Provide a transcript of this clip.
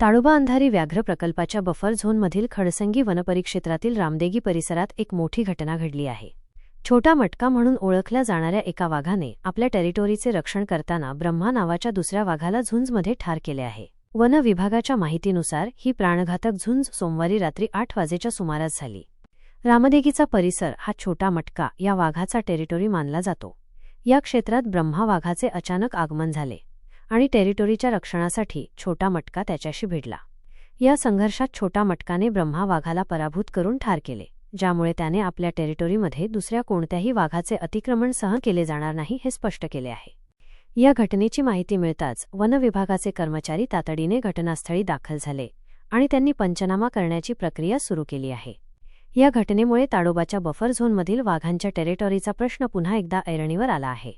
ताडोबा अंधारी व्याघ्र प्रकल्पाच्या बफर झोनमधील खडसंगी वनपरिक्षेत्रातील रामदेगी परिसरात एक मोठी घटना घडली आहे. छोटा मटका म्हणून ओळखल्या जाणाऱ्या एका वाघाने आपल्या टेरिटोरीचे रक्षण करताना ब्रह्मा नावाच्या दुसऱ्या वाघाला झुंजमध्ये ठार केले आहे. वन विभागाच्या माहितीनुसार ही प्राणघातक झुंज सोमवारी रात्री आठ वाजेच्या सुमारास झाली. रामदेगीचा परिसर हा छोटा मटका या वाघाचा टेरिटोरी मानला जातो. या क्षेत्रात ब्रह्मा वाघाचे अचानक आगमन झाले. आणि टेरिटोरीच्या रक्षणासाठी छोटा मटका त्याच्याशी भिडला. या संघर्षात छोटा मटकाने ब्रह्मा वाघाला पराभूत करून ठार केले ज्यामुळे त्याने आपल्या टेरिटोरीमध्ये दुसऱ्या कोणत्याही वाघाचे अतिक्रमण सहन केले जाणार नाही हे स्पष्ट केले आहे. या घटनेची माहिती मिळताच वन विभागाचे कर्मचारी तातडीने घटनास्थळी दाखल झाले आणि त्यांनी पंचनामा करण्याची प्रक्रिया सुरू केली आहे. या घटनेमुळे ताडोबाच्या बफर झोनमधील वाघांच्या टेरिटॉरीचा प्रश्न पुन्हा एकदा ऐरणीवर आला आहे.